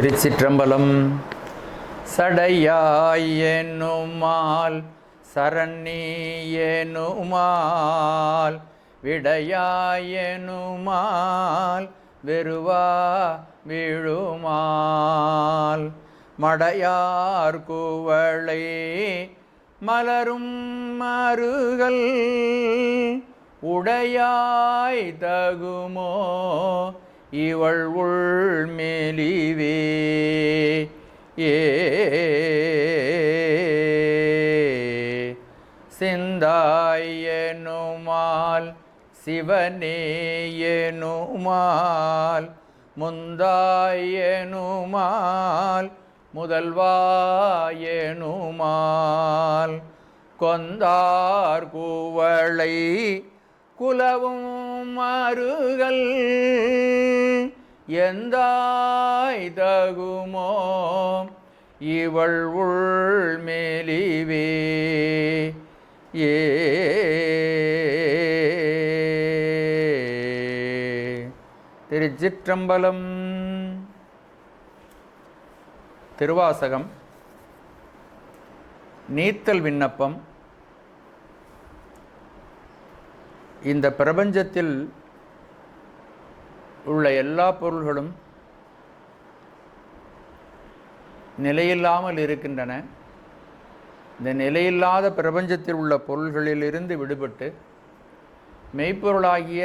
திருச்சிற்றம்பலம். சடையாயெனுமால் சரண்யேனுமால் விடையாயெனுமால் வெறுவா விழுமால். மடையார் குவளை மலரும் மருகல் உடையாய் தகுமோ இவள் உள் மேலிவே ஏ சிந்தாயனுமால் சிவனேயனுமால் முந்தாயனுமால் முதல்வாயனுமால் கொந்தார் கூவளை குலவும் மருகல் எந்தாய் தகுமோ இவள் உள் மேலிவே ஏ. திருச்சிற்றம்பலம். திருவாசகம். நீத்தல் விண்ணப்பம். இந்த பிரபஞ்சத்தில் உள்ள எல்லா பொருள்களும் நிலையில்லாமல் இருக்கின்றன. இந்த நிலையில்லாத பிரபஞ்சத்தில் உள்ள பொருள்களிலிருந்து விடுபட்டு மெய்ப்பொருளாகிய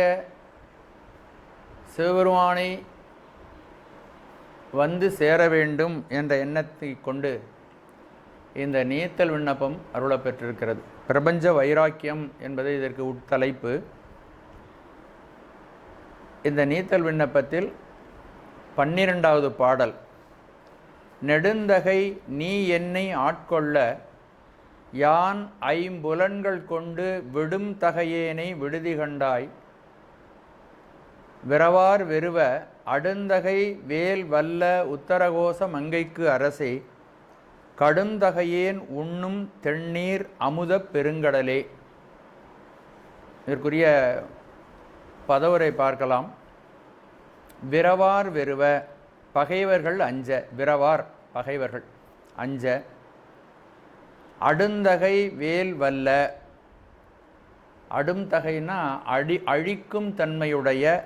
சிவபெருமானை வந்து சேர வேண்டும் என்ற எண்ணத்தை கொண்டு இந்த நீத்தல் விண்ணப்பம் அருளப்பெற்றிருக்கிறது. பிரபஞ்ச வைராக்கியம் என்பது இதற்கு உட்தலைப்பு. இந்த நீத்தல் விண்ணப்பத்தில் பன்னிரெண்டாவது பாடல். நெடுந்தகை நீ என்னை ஆட்கொள்ள யான் ஐம்புலன்கள் கொண்டு விடும் தகையேனை விடுதி கண்டாய். விரவார் வெறுவ அடுந்தகை வேல் வல்ல உத்தரகோச மங்கைக்கு அரசே கடுந்தகையேன் உண்ணும் தென்னீர் அமுதப் பெருங்கடலே. இதற்குரிய பதவுரை பார்க்கலாம். விரவார் வெறுவ பகைவர்கள் அஞ்ச விரவார் பகைவர்கள் அஞ்ச. அடுந்தகை வேல் வல்ல. அடும்தகைனா அடி அழிக்கும் தன்மையுடைய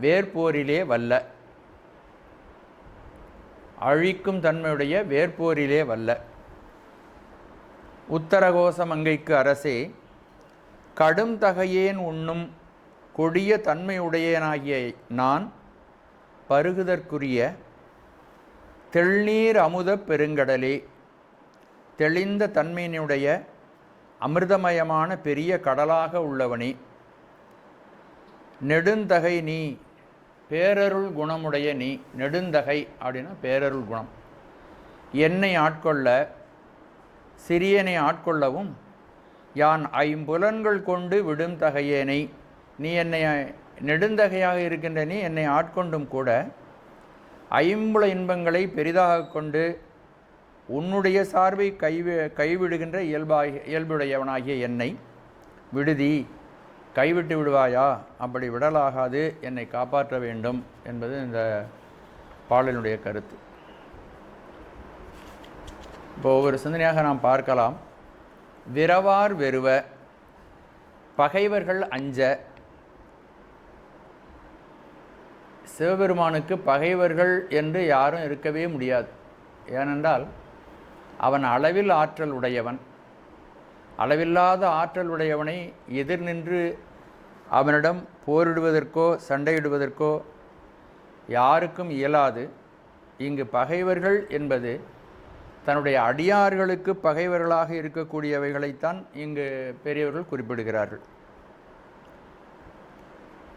வேர்போரிலே வல்ல. அழிக்கும் தன்மையுடைய வேர்போரிலே வல்ல. உத்தரகோச மங்கைக்கு அரசே கடும் தகையேன் உண்ணும் கொடிய தன்மையுடையனாகிய நான் பருகுதற்குரிய தெள்நீர் அமுத பெருங்கடலே தெளிந்த தன்மையினுடைய அமிர்தமயமான பெரிய கடலாக உள்ளவனே. நெடுந்தகை நீ பேரருள் குணமுடைய நீ நெடுந்தகை அப்படின்னா பேரருள் குணம். என்னை ஆட்கொள்ள சிறியனை ஆட்கொள்ளவும் யான் ஐம்புலன்கள் கொண்டு விடும் தகையேனை. நீ என்னை நெடுந்தகையாக இருக்கின்ற நீ என்னை ஆட்கொண்டும் கூட ஐம்புல இன்பங்களை பெரிதாக கொண்டு உன்னுடைய சார்பை கைவி கைவிடுகின்ற இயல்பாக இயல்புடையவனாகிய என்னை விடுதி. கைவிட்டு விடுவாயா? அப்படி விடலாகாது. என்னை காப்பாற்ற வேண்டும் என்பது இந்த பாடலினுடைய கருத்து. இப்போ ஒவ்வொரு சிந்தனையாக நாம் பார்க்கலாம். விரவார் வெறுவ பகைவர்கள் அஞ்ச சிவபெருமானுக்கு பகைவர்கள் என்று யாரும் இருக்கவே முடியாது. ஏனென்றால் அவன் அளவில் ஆற்றல் உடையவன். அளவில்லாத ஆற்றல் உடையவனை எதிர் நின்று அவனிடம் போரிடுவதற்கோ சண்டையிடுவதற்கோ யாருக்கும் இயலாது. இங்கு பகைவர்கள் என்பது தன்னுடைய அடியார்களுக்கு பகைவர்களாக இருக்கக்கூடியவைகளைத்தான் இங்கு பெரியவர்கள் குறிப்பிடுகிறார்கள்.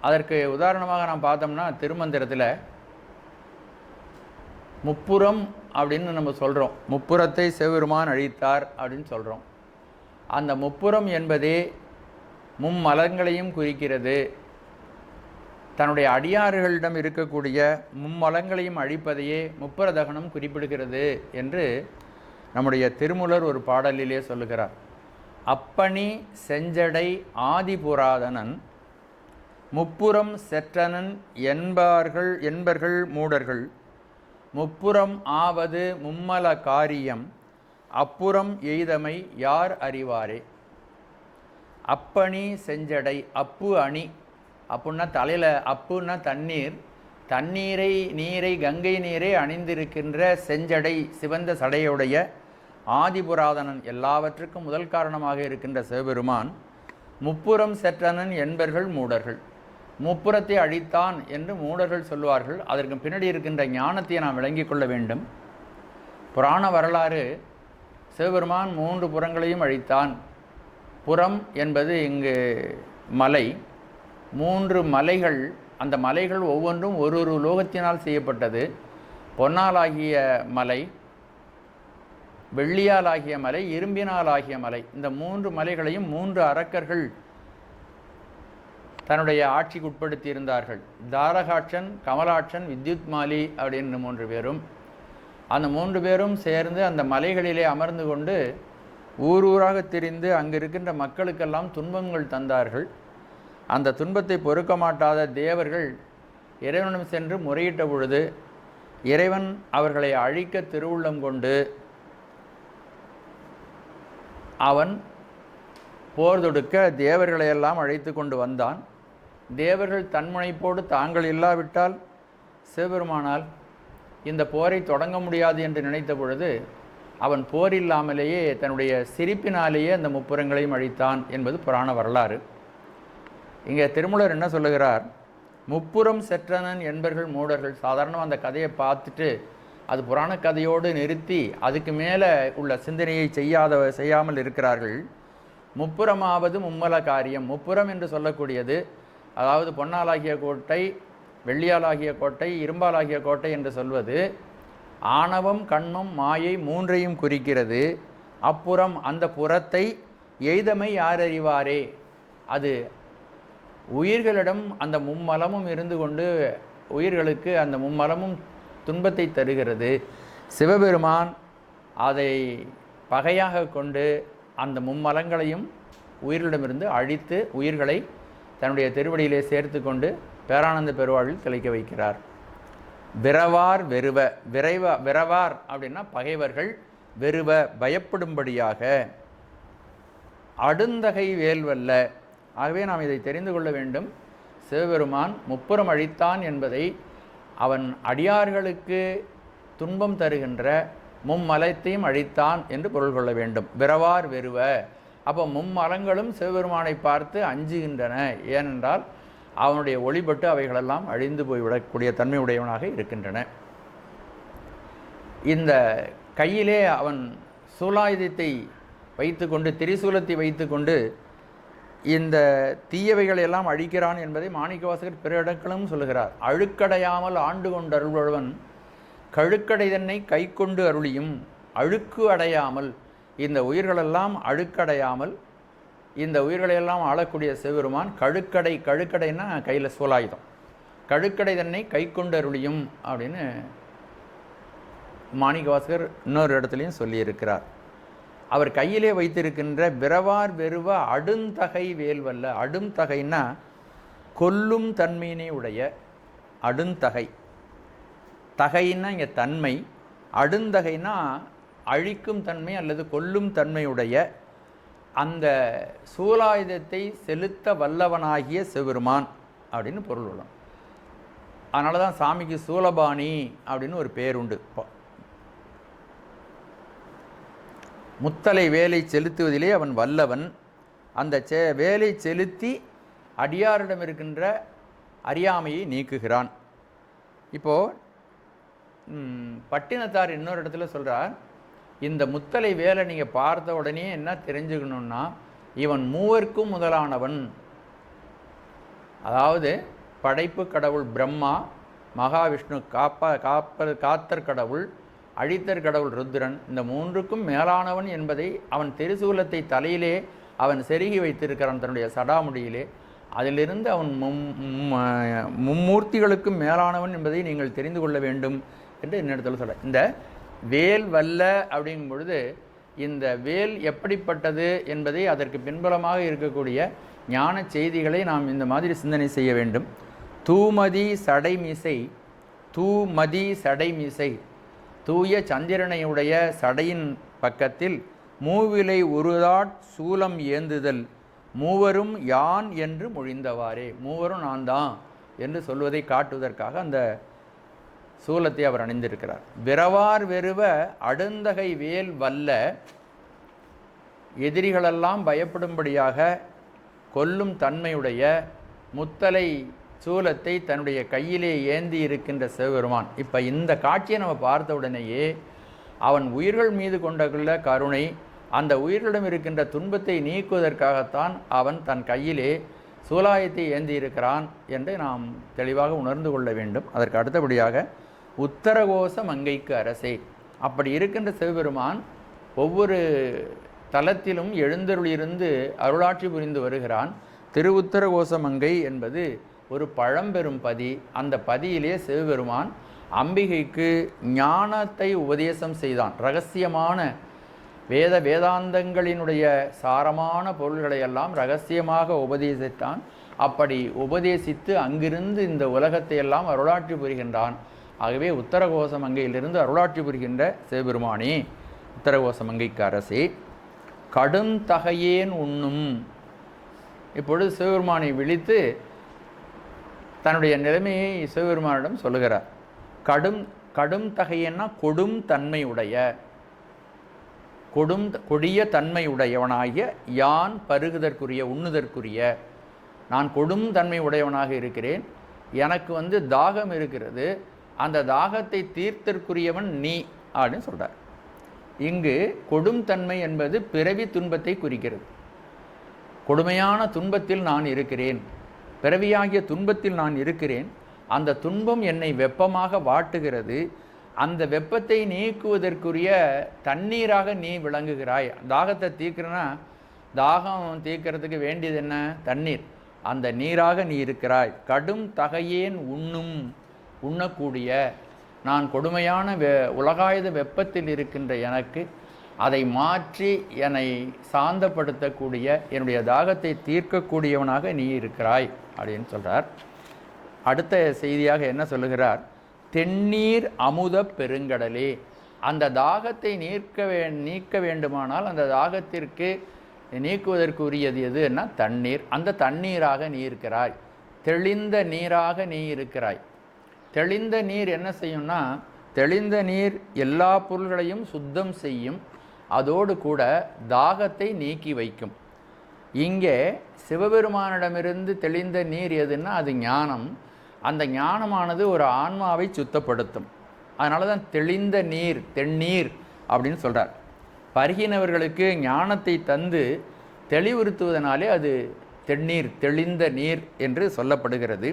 அதற்கு உதாரணமாக நாம் பார்த்தோம்னா திருமந்திரத்தில் முப்புறம் அப்படின்னு நம்ம சொல்கிறோம் முப்புறத்தை சிவபெருமான் அழித்தார் அப்படின்னு சொல்கிறோம் அந்த முப்புறம் என்பதே மும்மலங்களையும் குறிக்கிறது. தன்னுடைய அடியார்களிடம் இருக்கக்கூடிய மும்மலங்களையும் அழிப்பதையே முப்புற தகனம் குறிப்பிடுகிறது என்று நம்முடைய திருமுலர் ஒரு பாடலிலே சொல்லுகிறார். அப்பணி செஞ்சடை ஆதிபுராதனன் முப்புறம் செற்றனன் என்பார்கள் என்பர்கள் மூடர்கள். முப்புறம் ஆவது மும்மல காரியம் அப்புறம் எய்தமை யார் அறிவாரே? அப்பணி செஞ்சடை அப்பு அணி. அப்புன்னா தலையில் அப்புன்னா தண்ணீர். தண்ணீரை நீரை கங்கை நீரை அணிந்திருக்கின்ற செஞ்சடை சிவந்த சடையுடைய ஆதிபுராதனன் எல்லாவற்றுக்கும் முதல் காரணமாக இருக்கின்ற சிவபெருமான் முப்புறம் செற்றனன் என்பர்கள் மூடர்கள். முப்புறத்தை அழித்தான் என்று மூடர்கள் சொல்வார்கள் அதற்கு பின்னாடி இருக்கின்ற ஞானத்தை நாம் விளங்கிக் கொள்ள வேண்டும். புராண வரலாறு சிவபெருமான் மூன்று புறங்களையும் அழித்தான். புறம் என்பது இங்கு மலை. மூன்று மலைகள் அந்த மலைகள் ஒவ்வொன்றும் ஒரு ஒரு லோகத்தினால் செய்யப்பட்டது. பொன்னாலாகிய மலை வெள்ளியால் ஆகிய மலை இரும்பினால் ஆகிய மலை. இந்த மூன்று மலைகளையும் மூன்று அரக்கர்கள் தன்னுடைய ஆட்சிக்கு உட்படுத்தியிருந்தார்கள். தாரகாட்சன் கமலாட்சன் வித்யுத் மாலி அப்படின்னு மூன்று பேரும். அந்த மூன்று பேரும் சேர்ந்து அந்த மலைகளிலே அமர்ந்து கொண்டு ஊர் ஊராக திரிந்து அங்கு இருக்கின்ற மக்களுக்கெல்லாம் துன்பங்கள் தந்தார்கள். அந்த துன்பத்தை பொறுக்க மாட்டாத தேவர்கள் இறைவனிடம் சென்று முறையிட்ட பொழுது இறைவன் அவர்களை அழிக்க திருவுள்ளம் கொண்டு அவன் போர் தொடுக்க தேவர்களையெல்லாம் அழைத்து கொண்டு வந்தான். தேவர்கள் தன்முனைப்போடு தாங்கள் இல்லாவிட்டால் சிவபெருமானால் இந்த போரை தொடங்க முடியாது என்று நினைத்த பொழுது அவன் போர் இல்லாமலேயே தன்னுடைய சிரிப்பினாலேயே அந்த முப்புறங்களையும் அழித்தான் என்பது புராண வரலாறு. இங்கே திருமூலர் என்ன சொல்லுகிறார்? முப்புறம் செற்றனன் என்பர்கள் மூடர்கள். சாதாரணமாக அந்த கதையை பார்த்துட்டு அது புராண கதையோடு நிறுத்தி அதுக்கு மேலே உள்ள சிந்தனையை செய்யாத செய்யாமல் இருக்கிறார்கள். முப்புறமாவது மும்மல காரியம். முப்புறம் என்று சொல்லக்கூடியது அதாவது பொன்னாலாகிய கோட்டை வெள்ளியாலாகிய கோட்டை இரும்பாலாகிய கோட்டை என்று சொல்வது ஆணவம் கண்மம் மாயை மூன்றையும் குறிக்கிறது. அப்புறம் அந்த புறத்தை எய்தமை யார் அறிவாரே அது உயிர்களிடம் அந்த மும்மலமும் இருந்து கொண்டு உயிர்களுக்கு அந்த மும்மலமும் துன்பத்தை தருகிறது. சிவபெருமான் அதை பகையாக கொண்டு அந்த மும்மலங்களையும் உயிர்களிடமிருந்து அழித்து உயிர்களை தன்னுடைய திருவடியிலே சேர்த்து கொண்டு பேரானந்த பெருவாழ்வில் திளைக்க வைக்கிறார். விரவார் வெறுவ விரைவ விரவார் அப்படின்னா பகைவர்கள் வெறுவ பயப்படும்படியாக. அடுந்தகை வேல்வல்ல. ஆகவே நாம் இதை தெரிந்து கொள்ள வேண்டும். சிவபெருமான் முப்புறம் அழித்தான் என்பதை அவன் அடியார்களுக்கு துன்பம் தருகின்ற மும்மலத்தையும் அழித்தான் என்று பொருள் கொள்ள வேண்டும். விரவார் வெறுவ. அப்போ மும்மரங்களும் சிவபெருமானை பார்த்து அஞ்சுகின்றன. ஏனென்றால் அவனுடைய ஒளிபட்டு அவைகளெல்லாம் அழிந்து போய்விடக்கூடிய தன்மை உடையவனாக இருக்கின்றன. இந்த கையிலே அவன் சூலாயுதத்தை வைத்துக்கொண்டு திரிசூலத்தை வைத்துக்கொண்டு இந்த தீயவைகளை எல்லாம் அழிக்கிறான் என்பதை மாணிக்கவாசகர் பிற இடங்களும் சொல்லுகிறார். அழுக்கடையாமல் ஆண்டு கொண்டு அருள்வன் கழுக்கடை தன்னை கை கொண்டு அருளியும் அழுக்கு அடையாமல் இந்த உயிர்களெல்லாம் அழுக்கடையாமல் இந்த உயிர்களையெல்லாம் ஆளக்கூடிய சிவபெருமான் கழுக்கடை கழுக்கடைன்னா கையில் சூலாயுதம். கழுக்கடை தன்னை கை கொண்டருளியும் அப்படின்னு மாணிக்கவாசகர் இன்னொரு இடத்துலையும் சொல்லியிருக்கிறார். அவர் கையிலே வைத்திருக்கின்ற விரவார் வெறுவ அடுந்தகை வேல்வல்ல. அடுந்தகைன்னா கொல்லும் தன்மையினை உடைய அடுந்தகை. தகைன்னா இங்கே தன்மை. அடுந்தகைன்னா அழிக்கும் தன்மை அல்லது கொல்லும் தன்மையுடைய அந்த சூலாயுதத்தை செலுத்த வல்லவனாகிய செவெருமான் அப்படின்னு பொருள் உள்ளோம் அதனால தான் சாமிக்கு சூலபாணி அப்படின்னு ஒரு பேர் உண்டு. முத்தலை வேலை செலுத்துவதிலே அவன் வல்லவன். அந்த செ வேலை செலுத்தி அடியாரிடம் இருக்கின்ற அறியாமையை நீக்குகிறான். இப்போது பட்டினத்தார் இன்னொரு இடத்துல சொல்கிறார் இந்த முத்தலை வேலை நீங்கள் பார்த்த உடனே என்ன தெரிஞ்சுக்கணுன்னா இவன் மூவருக்கும் முதலானவன். அதாவது படைப்பு கடவுள் பிரம்மா மகாவிஷ்ணு காப்பா காப்ப காத்தர் கடவுள் அழித்தர் கடவுள் ருத்ரன் இந்த மூன்றுக்கும் மேலானவன் என்பதை அவன் திருசூலத்தை தலையிலே அவன் செருகி வைத்திருக்கிறான் தன்னுடைய சடாமுடியிலே. அதிலிருந்து அவன் மும் மும்மூர்த்திகளுக்கும் மேலானவன் என்பதை நீங்கள் தெரிந்து கொள்ள வேண்டும் என்று என்னிடத்தில் சொல்ல. இந்த வேல் வல்ல அப்படிங்கும் பொழுது இந்த வேல் எப்படிப்பட்டது என்பதை அதற்கு பின்புலமாக இருக்கக்கூடிய ஞான செய்திகளை நாம் இந்த மாதிரி சிந்தனை செய்ய வேண்டும். தூமதி சடைமிசை தூமதி சடைமிசை. தூய சந்திரனையுடைய சடையின் பக்கத்தில் மூவிலை ஒருதாட் சூலம் ஏந்துதல். மூவரும் யான் என்று மொழிந்தவாறே. மூவரும் நான் தான் என்று சொல்வதை காட்டுவதற்காக அந்த சூலத்தை அவர் அணிந்திருக்கிறார். விரவார் வெறுவ அடுந்தகை வேல் வல்ல எதிரிகளெல்லாம் பயப்படும்படியாக கொல்லும் தன்மையுடைய முத்தலை சூலத்தை தன்னுடைய கையிலே ஏந்தி இருக்கின்ற சிவபெருமான். இப்போ இந்த காட்சியை நம்ம பார்த்த உடனேயே அவன் உயிர்கள் மீது கொண்டுள்ள கருணை அந்த உயிர்களிடம் இருக்கின்ற துன்பத்தை நீக்குவதற்காகத்தான் அவன் தன் கையிலே சூலாயத்தை ஏந்தி இருக்கிறான் என்று நாம் தெளிவாக உணர்ந்து கொள்ள வேண்டும். அதற்கு அடுத்தபடியாக உத்தரகோச மங்கைக்கு அரசே. அப்படி இருக்கின்ற சிவபெருமான் ஒவ்வொரு தலத்திலும் எழுந்தருளியிருந்து அருளாட்சி புரிந்து வருகிறான். திருவுத்தரகோச மங்கை என்பது ஒரு பழம்பெரும் பதி. அந்த பதியிலே சிவபெருமான் அம்பிகைக்கு ஞானத்தை உபதேசம் செய்தான். ரகசியமான வேத வேதாந்தங்களினுடைய சாரமான பொருள்களை எல்லாம் ரகசியமாக உபதேசித்தான். அப்படி உபதேசித்து அங்கிருந்து இந்த உலகத்தை எல்லாம் புரிகின்றான். ஆகவே உத்தரகோச மங்கையிலிருந்து அருளாட்சி புரிகின்ற சிவபெருமானே உத்தரகோச மங்கைக்கு அரசே கடுந்தகையேன் உண்ணும். இப்பொழுது சிவபெருமானை விழித்து தன்னுடைய நிலைமையை சிவபெருமானிடம் சொல்லுகிறார். கடும் கடும் தகையன்னா கொடும் தன்மை உடைய கொடும் கொடிய தன்மை உடையவனாகிய யான் பருகுதற்குரிய உண்ணுதற்குரிய நான் கொடும் தன்மை உடையவனாக இருக்கிறேன் எனக்கு வந்து தாகம் இருக்கிறது அந்த தாகத்தை தீர்த்தற்குரியவன் நீ அப்படின்னு சொல்கிறார் இங்கு கொடும் தன்மை என்பது பிறவி துன்பத்தை குறிக்கிறது. கொடுமையான துன்பத்தில் நான் இருக்கிறேன் பிறவியாகிய துன்பத்தில் நான் இருக்கிறேன் அந்த துன்பம் என்னை வெப்பமாக வாட்டுகிறது அந்த வெப்பத்தை நீக்குவதற்குரிய தண்ணீராக நீ விளங்குகிறாய். தாகத்தை தீர்க்கிறனா? தாகம் தீர்க்கிறதுக்கு வேண்டியது என்ன? தண்ணீர். அந்த நீராக நீ இருக்கிறாய். கடும் தகையேன் உண்ணும். உண்ணக்கூடிய நான் கொடுமையான வெ உலகாயுத வெப்பத்தில் இருக்கின்ற எனக்கு அதை மாற்றி என்னை சாந்தப்படுத்தக்கூடிய என்னுடைய தாகத்தை தீர்க்கக்கூடியவனாக நீ இருக்கிறாய் அப்படின்னு சொல்கிறார் அடுத்த செய்தியாக என்ன சொல்லுகிறார்? தென்னீர் அமுத பெருங்கடலே. அந்த தாகத்தை நீக்க வே நீக்க வேண்டுமானால் அந்த தாகத்திற்கு நீக்குவதற்குரியது எதுன்னா தண்ணீர். அந்த தண்ணீராக நீ இருக்கிறாய். தெளிந்த நீராக நீ இருக்கிறாய். தெளிந்த நீர் என்ன செய்யும்னா தெளிந்த நீர் எல்லா பொருள்களையும் சுத்தம் செய்யும். அதோடு கூட தாகத்தை நீக்கி வைக்கும். இங்கே சிவபெருமானிடமிருந்து தெளிந்த நீர் எதுன்னா அது ஞானம். அந்த ஞானமானது ஒரு ஆன்மாவை சுத்தப்படுத்தும். அதனால தான் தெளிந்த நீர் தென்னீர் அப்படின்னு சொல்கிறார் பருகினவர்களுக்கு ஞானத்தை தந்து தெளிவுறுத்துவதனாலே அது தென்னீர் தெளிந்த நீர் என்று சொல்லப்படுகிறது.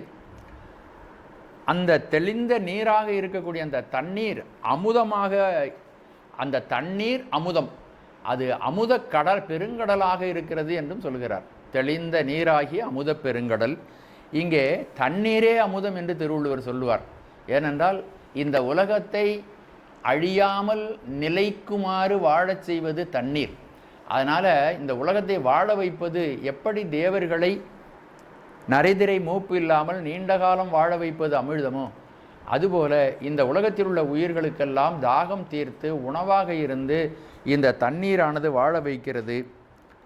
அந்த தெளிந்த நீராக இருக்கக்கூடிய அந்த தண்ணீர் அமுதமாக அந்த தண்ணீர் அமுதம். அது அமுத கடல் பெருங்கடலாக இருக்கிறது என்றும் சொல்கிறார். தெளிந்த நீராகிய அமுத பெருங்கடல். இங்கே தண்ணீரே அமுதம் என்று திருவள்ளுவர் சொல்லுவார். ஏனென்றால் இந்த உலகத்தை அழியாமல் நிலைக்குமாறு வாழச் செய்வது தண்ணீர். அதனால் இந்த உலகத்தை வாழ வைப்பது எப்படி தேவர்களை நரைதிரை மூப்பு இல்லாமல் நீண்ட காலம் வாழ வைப்பது அமிழ்தமோ அதுபோல இந்த உலகத்தில் உள்ள உயிர்களுக்கெல்லாம் தாகம் தீர்த்து உணவாக இருந்து இந்த தண்ணீரானது வாழ வைக்கிறது.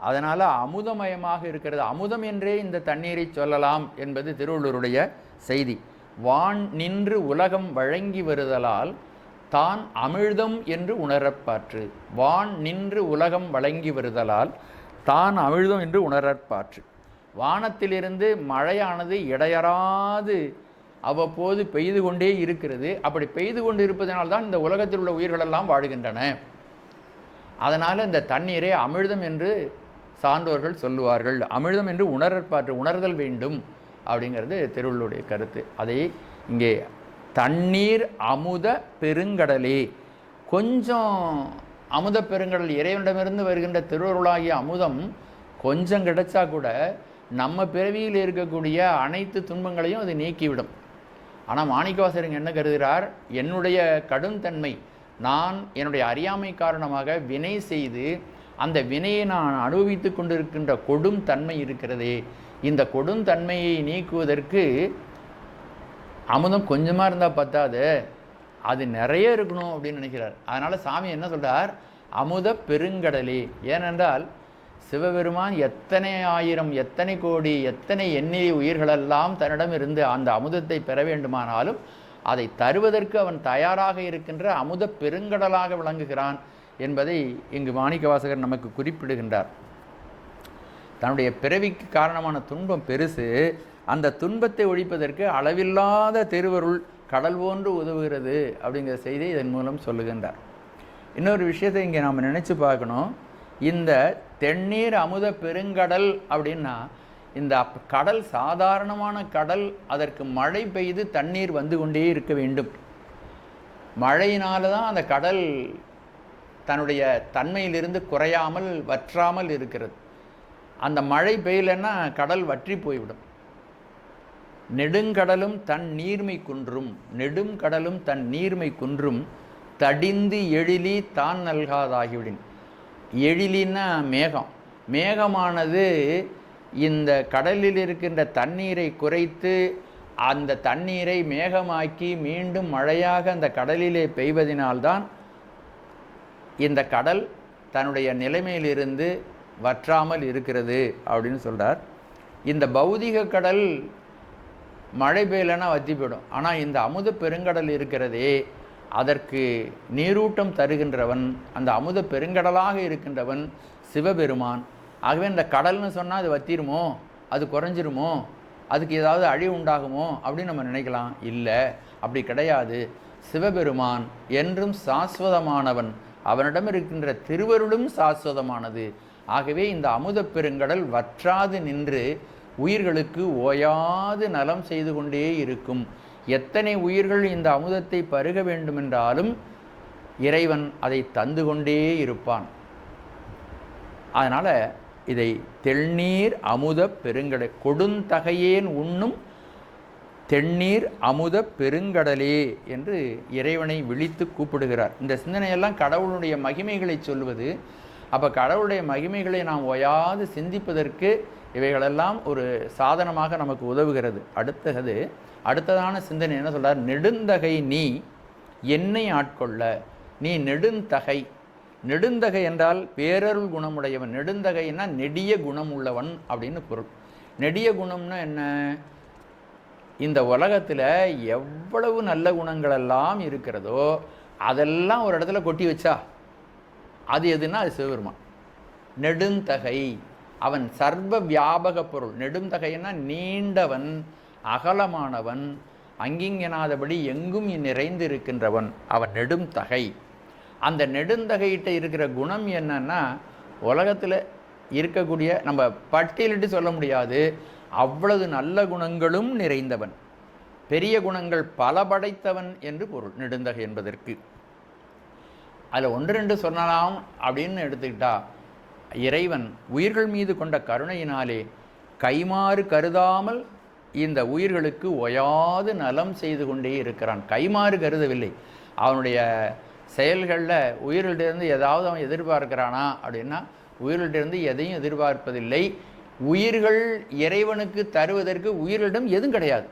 அதனால் அமுதமயமாக இருக்கிறது. அமுதம் என்றே இந்த தண்ணீரை சொல்லலாம் என்பது திருவள்ளுவருடைய செய்தி. வான் நின்று உலகம் வழங்கி வருதலால் தான் அமிழ்தம் என்று உணரப்பாற்று வான் நின்று உலகம் வழங்கி வருதலால் தான் அமிழ்தம் என்று உணரப்பாற்று வானத்திலிருந்து மழையானது இடையறாது. அவ்வப்போது பெய்து கொண்டே இருக்கிறது. அப்படி பெய்து கொண்டு இருப்பதனால்தான் இந்த உலகத்தில் உள்ள உயிர்களெல்லாம் வாழ்கின்றன. அதனால் இந்த தண்ணீரை அமிழ்தம் என்று சான்றோர்கள் சொல்லுவார்கள். அமிழ்தம் என்று உணரற்பாற்று உணர்தல் வேண்டும் அப்படிங்கிறது திருவள்ளுடைய கருத்து. அதை இங்கே தண்ணீர் அமுத பெருங்கடலே. கொஞ்சம் அமுத பெருங்கடல் இறைவனிடமிருந்து வருகின்ற திருவருளாகிய அமுதம் கொஞ்சம் கிடைச்சா கூட நம்ம பிறவியில் இருக்கக்கூடிய அனைத்து துன்பங்களையும் அது நீக்கிவிடும். ஆனால் மாணிக்கவாசகர் என்ன கருதுகிறார்? என்னுடைய கடும் தன்மை நான் என்னுடைய அறியாமை காரணமாக வினை செய்து அந்த வினையை நான் அனுபவித்து கொண்டிருக்கின்ற கொடும் தன்மை இருக்கிறதே. இந்த கொடும் தன்மையை நீக்குவதற்கு அமுதம் கொஞ்சமாக இருந்தால் பத்தாது. அது நிறைய இருக்கணும் அப்படின்னு நினைக்கிறார். அதனால் சாமி என்ன சொல்கிறார் அமுத பெருங்கடலே. ஏனென்றால் சிவபெருமான் எத்தனை ஆயிரம் எத்தனை கோடி எத்தனை எண்ணெய் உயிர்களெல்லாம் தன்னிடம் இருந்து அந்த அமுதத்தை பெற வேண்டுமானாலும் அதை தருவதற்கு அவன் தயாராக இருக்கின்ற அமுத பெருங்கடலாக விளங்குகிறான் என்பதை இங்கு மாணிக்கவாசகர் நமக்கு குறிப்பிடுகின்றார். தன்னுடைய பிறவிக்கு காரணமான துன்பம் பெருசு அந்த துன்பத்தை ஒழிப்பதற்கு அளவில்லாத திருவருள் கடல் போன்று உதவுகிறது அப்படிங்கிற செய்தியை இதன் மூலம் சொல்லுகின்றார். இன்னொரு விஷயத்தை இங்கே நாம் நினச்சி பார்க்கணும். இந்த தென்னீர் அமுத பெருங்கடல் அப்படின்னா இந்த கடல் சாதாரணமான கடல் அதற்கு மழை பெய்து தண்ணீர் வந்து கொண்டே இருக்க வேண்டும். மழையினால தான் அந்த கடல் தன்னுடைய தன்மையிலிருந்து குறையாமல் வற்றாமல் இருக்கிறது. அந்த மழை பெய்யலைன்னா கடல் வற்றி போய்விடும். நெடுங்கடலும் தன் நீர்மை குன்றும் நெடும் கடலும் தன் நீர்மை குன்றும் தடிந்து எழிலி தான் நல்காதாகிவிடின் எழிலின்னா மேகம். மேகமானது இந்த கடலில் இருக்கின்ற தண்ணீரை குறைத்து அந்த தண்ணீரை மேகமாக்கி மீண்டும் மழையாக அந்த கடலிலே பெய்வதினால்தான் இந்த கடல் தன்னுடைய நிலைமையிலிருந்து வற்றாமல் இருக்கிறது அப்படின்னு சொல்கிறார் இந்த பௌதிக கடல் மழை பெய்யலைன்னா வத்தி போயிடும். ஆனால் இந்த அமுத பெருங்கடல் இருக்கிறதே அதற்கு நீரூட்டம் தருகின்றவன் அந்த அமுத பெருங்கடலாக இருக்கின்றவன் சிவபெருமான். ஆகவே இந்த கடல்னு சொன்னால் அது வத்திருமோ? அது குறைஞ்சிருமோ? அதுக்கு ஏதாவது அழிவு உண்டாகுமோ? அப்படின்னு நம்ம நினைக்கலாம். இல்லை அப்படி கிடையாது. சிவபெருமான் என்றும் சாஸ்வதமானவன். அவனிடம் இருக்கின்ற திருவருளும் சாஸ்வதமானது. ஆகவே இந்த அமுத பெருங்கடல் வற்றாது நின்று உயிர்களுக்கு ஓயாது நலம் செய்து கொண்டே இருக்கும். எத்தனை உயிர்கள் இந்த அமுதத்தை பருக வேண்டுமென்றாலும் இறைவன் அதை தந்து கொண்டே இருப்பான். அதனால் இதை தெள்நீர் அமுத பெருங்கடல் கொடுந்தகையேன் உண்ணும் தென்னீர் அமுத பெருங்கடலே என்று இறைவனை விழித்து கூப்பிடுகிறார். இந்த சிந்தனையெல்லாம் கடவுளுடைய மகிமைகளை சொல்வது. அப்போ கடவுளுடைய மகிமைகளை நாம் ஓயாது சிந்திப்பதற்கு இவைகளெல்லாம் ஒரு சாதனமாக நமக்கு உதவுகிறது. அடுத்தது அடுத்ததான சிந்தனை என்ன சொல்கிறார் நெடுந்தகை நீ என்னை ஆட்கொள்ள. நீ நெடுந்தகை. நெடுந்தகை என்றால் பேரருள் குணமுடையவன். நெடுந்தகைன்னா நெடிய குணம் உள்ளவன் அப்படின்னு பொருள். நெடிய குணம்னா என்ன? இந்த உலகத்தில் எவ்வளவு நல்ல குணங்களெல்லாம் இருக்கிறதோ அதெல்லாம் ஒரு இடத்துல கொட்டி வச்சா அது எதுன்னா? அது சிவபெருமான். நெடுந்தகை. அவன் சர்வ வியாபக பொருள். நெடுந்தகைன்னா நீண்டவன் அகலமானவன் அங்கிங்கனாதபடி எங்கும் நிறைந்து இருக்கின்றவன் அவன் நெடுந்தகை. அந்த நெடுந்தகையிட்ட இருக்கிற குணம் என்னன்னா உலகத்தில் இருக்கக்கூடிய நம்ம பட்டியலிட்டு சொல்ல முடியாது அவ்வளவு நல்ல குணங்களும் நிறைந்தவன். பெரிய குணங்கள் பல படைத்தவன் என்று பொருள் நெடுந்தகை என்பதற்கு. அதில் ஒன்று ரெண்டு சொல்லலாம் அப்படின்னு எடுத்துக்கிட்டா இறைவன் உயிர்கள் மீது கொண்ட கருணையினாலே கைமாறு கருதாமல் இந்த உயிர்களுக்கு ஒயாது நலம் செய்து கொண்டே இருக்கிறான். கைமாறு கருதவில்லை. அவனுடைய செயல்களில் உயிர்களிடமிருந்து ஏதாவது அவன் எதிர்பார்க்கிறானா அப்படின்னா உயிர்களிடமிருந்து எதையும் எதிர்பார்ப்பதில்லை. உயிர்கள் இறைவனுக்கு தருவதற்கு உயிரிடம் எதுவும் கிடையாது.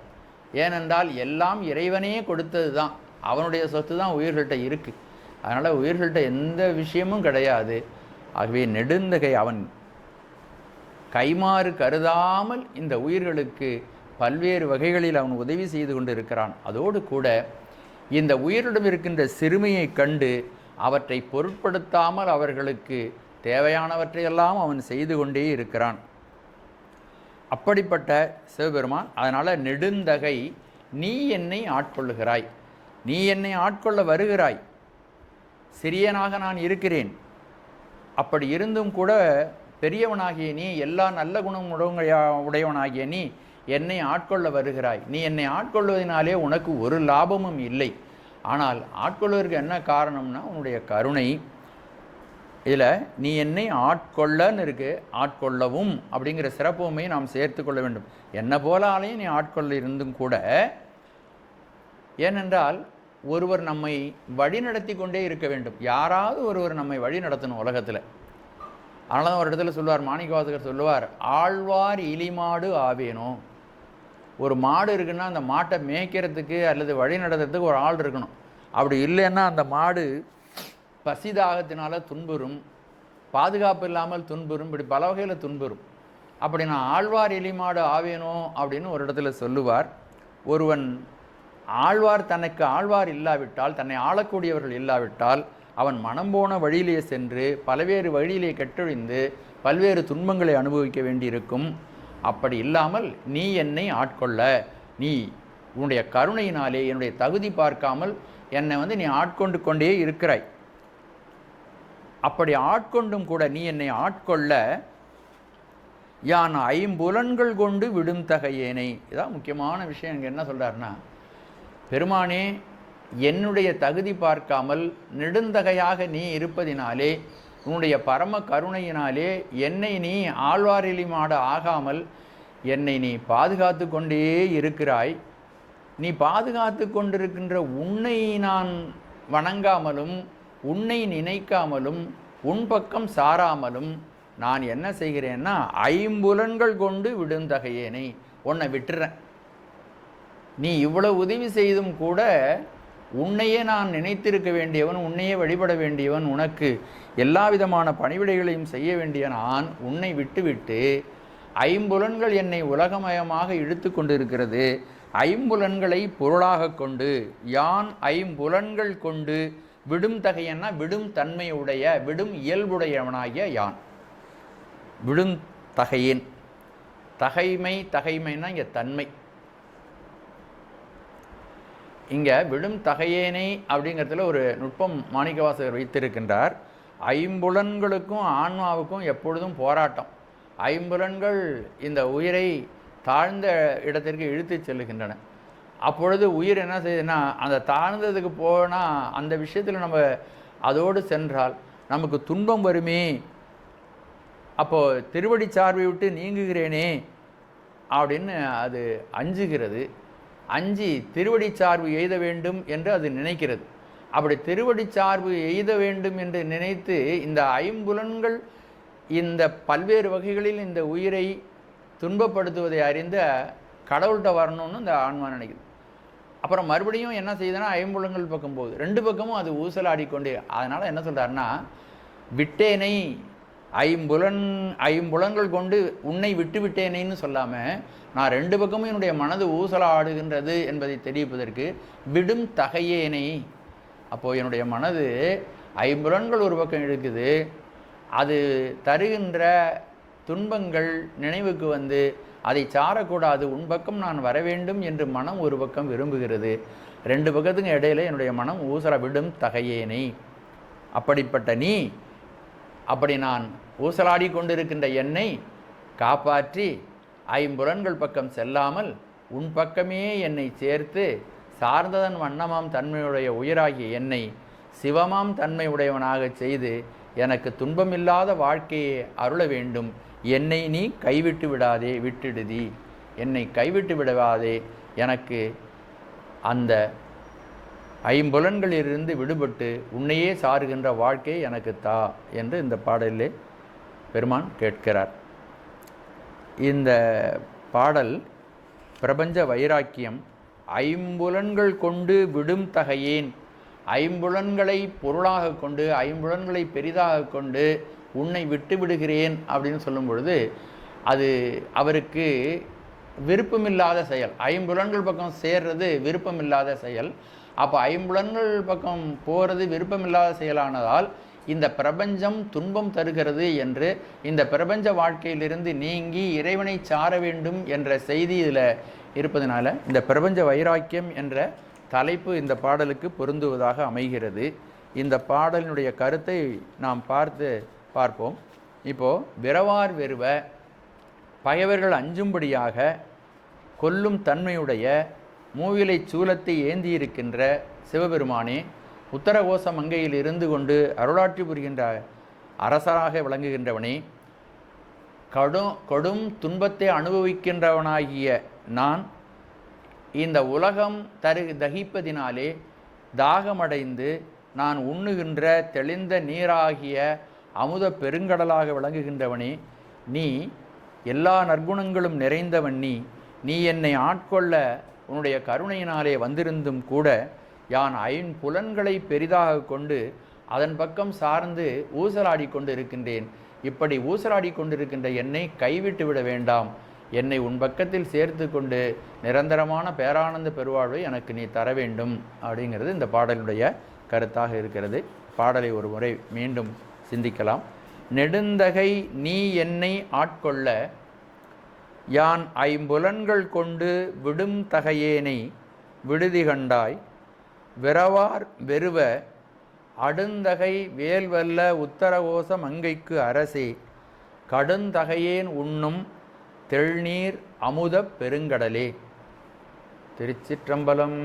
ஏனென்றால் எல்லாம் இறைவனே கொடுத்தது தான் அவனுடைய சொத்து தான் உயிர்கள்ட்ட இருக்குது அதனால் உயிர்கள்ட்ட எந்த விஷயமும் கிடையாது. ஆகவே நெடுந்தகை அவன் கைமாறு கருதாமல் இந்த உயிர்களுக்கு பல்வேறு வகைகளில் அவன் உதவி செய்து கொண்டு இருக்கிறான் அதோடு கூட இந்த உயிரிடம் இருக்கின்ற சிறுமையை கண்டு அவற்றை பொருட்படுத்தாமல் அவர்களுக்கு தேவையானவற்றையெல்லாம் அவன் செய்து கொண்டே இருக்கிறான். அப்படிப்பட்ட சிவபெருமான் அதனால் நெடுந்தகை நீ என்னை ஆட்கொள்ளுகிறாய். நீ என்னை ஆட்கொள்ள வருகிறாய். சிறியனாக நான் இருக்கிறேன். அப்படி இருந்தும் கூட பெரியவனாகிய நீ எல்லா நல்ல குணம் உடையவனாகிய நீ என்னை ஆட்கொள்ள வருகிறாய். நீ என்னை ஆட்கொள்வதனாலே உனக்கு ஒரு லாபமும் இல்லை. ஆனால் ஆட்கொள்வதற்கு என்ன காரணம்னா உன்னுடைய கருணை. இதில் நீ என்னை ஆட்கொள்ளன்னு இருக்கு. ஆட்கொள்ளவும் அப்படிங்கிற சிறப்புமே நாம் சேர்த்து கொள்ள வேண்டும். என்ன போலாலையும் நீ ஆட்கொள்ள இருந்தும் கூட. ஏனென்றால் ஒருவர் நம்மை வழிநடத்தி கொண்டே இருக்க வேண்டும். யாராவது ஒருவர் நம்மை வழி நடத்தணும் உலகத்தில். அதனால தான் ஒரு இடத்துல சொல்லுவார் மாணிக்கவாசகர் சொல்லுவார் ஆழ்வார் இலிமாடு ஆவேனோ? ஒரு மாடு இருக்குன்னா அந்த மாட்டை மேய்க்கிறதுக்கு அல்லது வழி நடத்துறதுக்கு ஒரு ஆள் இருக்கணும். அப்படி இல்லைன்னா அந்த மாடு பசிதாகத்தினால துன்புறும் பாதுகாப்பு இல்லாமல் துன்புறும் இப்படி பல வகையில் துன்புறும். அப்படி நான் ஆழ்வார் எலிமாடு ஆவேனோ அப்படின்னு ஒரு இடத்துல சொல்லுவார். ஒருவன் ஆழ்வார் தனக்கு ஆழ்வார் இல்லாவிட்டால் தன்னை ஆளக்கூடியவர்கள் இல்லாவிட்டால் அவன் மனம் போன வழியிலே சென்று பல்வேறு வழியிலே கெட்டொழிந்து பல்வேறு துன்பங்களை அனுபவிக்க வேண்டியிருக்கும். அப்படி இல்லாமல் நீ என்னை ஆட்கொள்ள நீ உன்னுடைய கருணையினாலே என்னுடைய தகுதி பார்க்காமல் என்னை வந்து நீ ஆட்கொண்டு கொண்டே இருக்கிறாய். அப்படி ஆட்கொண்டும் கூட நீ என்னை ஆட்கொள்ள யான் ஐம்புலன்கள் கொண்டு விடும் தகையேனை. இதான் முக்கியமான விஷயம். இங்கே என்ன சொல்கிறாருன்னா பெருமானே என்னுடைய தகுதி பார்க்காமல் நெடுந்தகையாக நீ இருப்பதினாலே உன்னுடைய பரம கருணையினாலே என்னை நீ ஆழ்வாரிலி மாட ஆகாமல் என்னை நீ பாதுகாத்து கொண்டே இருக்கிறாய். நீ பாதுகாத்து கொண்டிருக்கின்ற உன்னை நான் வணங்காமலும் உன்னை நினைக்காமலும் உன் பக்கம் சாராமலும் நான் என்ன செய்கிறேன்னா ஐம்புலன்கள் கொண்டு விடுந்தகையேனை உன்னை விட்டுறேன். நீ இவ்வளவு உதவி செய்தும் கூட உன்னையே நான் நினைத்திருக்க வேண்டியவன் உன்னையே வழிபட வேண்டியவன் உனக்கு எல்லா விதமான பணிவிடைகளையும் செய்ய வேண்டிய நான் உன்னை விட்டுவிட்டு ஐம்புலன்கள் என்னை உலகமயமாக இழுத்து கொண்டிருக்கிறது. ஐம்புலன்களை பொருளாக கொண்டு யான் ஐம்புலன்கள் கொண்டு விடும் தகையன்னா விடும் தன்மையுடைய விடும் இயல்புடையவனாகிய யான். விடும் தகையேன். தகைமை தகைமைன்னா இங்கே தன்மை. இங்கே விடும் தகையேனை அப்படிங்கிறதுல ஒரு நுட்பம் மாணிக்கவாசகர் வைத்திருக்கின்றார். ஐம்புலன்களுக்கும் ஆன்மாவுக்கும் எப்பொழுதும் போராட்டம். ஐம்புலன்கள் இந்த உயிரை தாழ்ந்த இடத்திற்கு இழுத்துச் செல்லுகின்றன. அப்பொழுது உயிர் என்ன செய்யுதுன்னா அந்த தாழ்ந்ததுக்கு போனால் அந்த விஷயத்தில் நம்ம அதோடு சென்றால் நமக்கு துன்பம் வருமே. அப்போது திருவடி சார்பை விட்டு நீங்குகிறேனே அப்படின்னு அது அஞ்சுகிறது. அஞ்சு திருவடி சார்பு எய்த வேண்டும் என்று அது நினைக்கிறது. அப்படி திருவடி சார்பு எய்த வேண்டும் என்று நினைத்து இந்த ஐம்புலன்கள் இந்த பல்வேறு வகைகளில் இந்த உயிரை துன்பப்படுத்துவதை அறிந்த கடவுள்கிட்ட வரணும்னு இந்த ஆன்மா நினைக்குது. அப்புறம் மறுபடியும் என்ன செய்யுதுன்னா ஐம்புலங்கள் பக்கம் போகுது. ரெண்டு பக்கமும் அது ஊசலாடிக்கொண்டே அதனால் என்ன சொல்கிறாருன்னா விட்டேனை ஐம்புலன் ஐம்புலன்கள் கொண்டு உன்னை விட்டுவிட்டேனேன்னு சொல்லாமல் நான் ரெண்டு பக்கமும் என்னுடைய மனது ஊசலாடுகின்றது என்பதை தெரிவிப்பதற்கு விடும் தகையேனை. அப்போது என்னுடைய மனது ஐம்புலன்கள் ஒரு பக்கம் இருக்குது அது தருகின்ற துன்பங்கள் நினைவுக்கு வந்து அதை சாரக்கூடாது உன் பக்கம் நான் வர வேண்டும் என்று மனம் ஒரு பக்கம் விரும்புகிறது. ரெண்டு பக்கத்துக்கும் இடையில என்னுடைய மனம் ஊசல விடும் தகையேனை. அப்படிப்பட்ட நீ அப்படி நான் ஊசலாடி கொண்டிருக்கின்ற என்னை காப்பாற்றி ஐம்புலன்கள் பக்கம் செல்லாமல் உன் பக்கமே என்னை சேர்த்து சார்ந்ததன் வண்ணமாம் தன்மையுடைய உயிராகிய என்னை சிவமாம் தன்மை உடையவனாக செய்து எனக்கு துன்பமில்லாத வாழ்க்கையை அருள வேண்டும். என்னை நீ கைவிட்டு விடாதே விட்டுடுதி. என்னை கைவிட்டு விடாதே எனக்கு அந்த ஐம்புலன்களிலிருந்து விடுபட்டு உன்னையே சாருகின்ற வாழ்க்கை எனக்கு தா என்று இந்த பாடலில் பெருமான் கேட்கிறார். இந்த பாடல் பிரபஞ்ச வைராக்கியம் ஐம்புலன்கள் கொண்டு விடும் தகையேன் ஐம்புலன்களை பொருளாக கொண்டு ஐம்புலன்களை பெரிதாக கொண்டு உன்னை விட்டு விடுகிறேன் அப்படின்னு சொல்லும் பொழுது அது அவருக்கு விருப்பமில்லாத செயல். ஐம்புலன்கள் பக்கம் சேர்றது விருப்பமில்லாத செயல். அப்போ ஐம்புலன்கள் பக்கம் போகிறது விருப்பமில்லாத செயலானதால் இந்த பிரபஞ்சம் துன்பம் தருகிறது என்று இந்த பிரபஞ்ச வாழ்க்கையிலிருந்து நீங்கி இறைவனை சார வேண்டும் என்ற செய்தி இதில் இருப்பதனால இந்த பிரபஞ்ச வைராக்கியம் என்ற தலைப்பு இந்த பாடலுக்கு பொருந்துவதாக அமைகிறது. இந்த பாடலினுடைய கருத்தை நாம் பார்த்து பார்ப்போம். இப்போது விரவார் வெறுவ பகைவர்கள் அஞ்சும்படியாக கொல்லும் தன்மையுடைய மூவிலை சூலத்தை ஏந்தியிருக்கின்ற சிவபெருமானே உத்தரகோச மங்கையில் இருந்து கொண்டு அருளாட்சி புரிகின்ற அரசராக விளங்குகின்றவனே கடும் கடும் துன்பத்தை அனுபவிக்கின்றவனாகிய நான் இந்த உலகம் தரு தகிப்பதினாலே தாகமடைந்து நான் உண்ணுகின்ற தெளிந்த நீராகிய அமுத பெருங்கடலாக விளங்குகின்றவனே நீ எல்லா நற்குணங்களும் நிறைந்தவன் நீ. நீ என்னை ஆட்கொள்ள உன்னுடைய கருணையினாலே வந்திருந்தும் கூட யான் ஐம்புலன்களை பெரிதாக கொண்டு அதன் பக்கம் சார்ந்து ஊசலாடி கொண்டு இருக்கின்றேன் இப்படி ஊசலாடி கொண்டிருக்கின்ற என்னை கைவிட்டு விட வேண்டாம். என்னை உன் பக்கத்தில் சேர்த்து கொண்டு நிரந்தரமான பேரானந்த பெருவாழ்வை எனக்கு நீ தர வேண்டும். அப்படிங்கிறது இந்த பாடலுடைய கருத்தாக இருக்கிறது. பாடலை ஒரு முறை மீண்டும் சிந்திக்கலாம். நெடுந்தகை நீ என்னை ஆட்கொள்ள யான் ஐம்புலன்கள் கொண்டு விடும் தகையேனை விடுதி கண்டாய் விரவார் வெறுவ அடுந்தகை வேல்வல்ல உத்தரகோச மங்கைக்கு அரசே கடுந்தகையேன் உண்ணும் தெள்நீர் அமுதப் பெருங்கடலே. திருச்சிற்றம்பலம்.